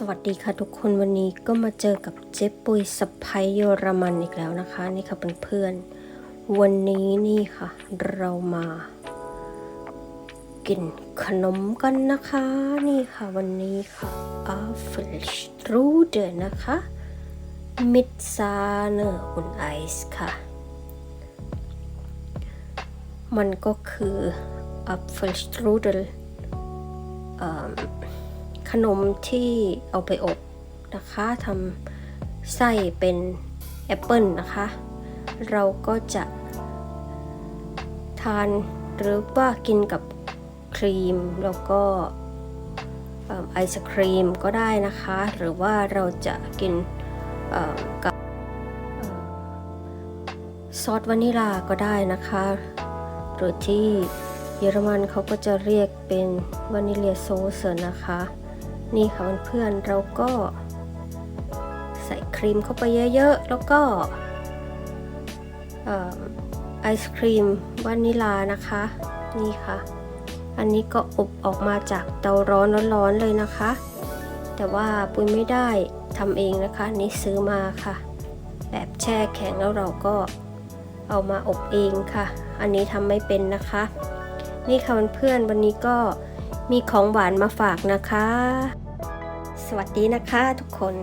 สวัสดีค่ะทุกคนวันนี้ก็มาเจอกับเจ๊ปุยสะพยเยอรมันอีกแล้วนะคะ นี่ค่ะเพื่อนๆวันนี้นี่ค่ะ เรามา กินขนมกันนะคะ นี่ค่ะวันนี้ค่ะอาฟลชรูเดนะคะมิดซาเนอร์อุนไอซ์ค่ะ มันก็คืออัฟเฟลสตรูเดลข นมที่เอาไปอบนะคะทำไส้เป็นแอปเปิลนะคะ เราก็จะทานหรือว่ากินกับครีมแล้วก็ไอศครีมก็ได้นะคะ หรือว่าเราจะกินกับซอสวานิลาก็ได้นะคะ หรือที่เยอรมันเขาก็จะเรียกเป็นวานิเลียโซสนะคะ นี่ค่ะเพื่อนๆเราก็ ใส่ครีมเข้าไปเยอะๆ แล้วก็ไอศครีมวานิลานะคะ นี่ค่ะ อันนี้ก็อบออกมาจากเตาร้อนร้อนๆเลยนะคะ แต่ว่าปุ้ยไม่ได้ทำเองนะคะนี่ซื้อมาค่ะ แบบแช่แข็งแล้วเราก็เอามาอบเองค่ะ อันนี้ทำไม่เป็นนะคะ นี่ค่ะเพื่อนๆวันนี้ก็ มีของหวานมาฝากนะคะ สวัสดีนะคะทุกคน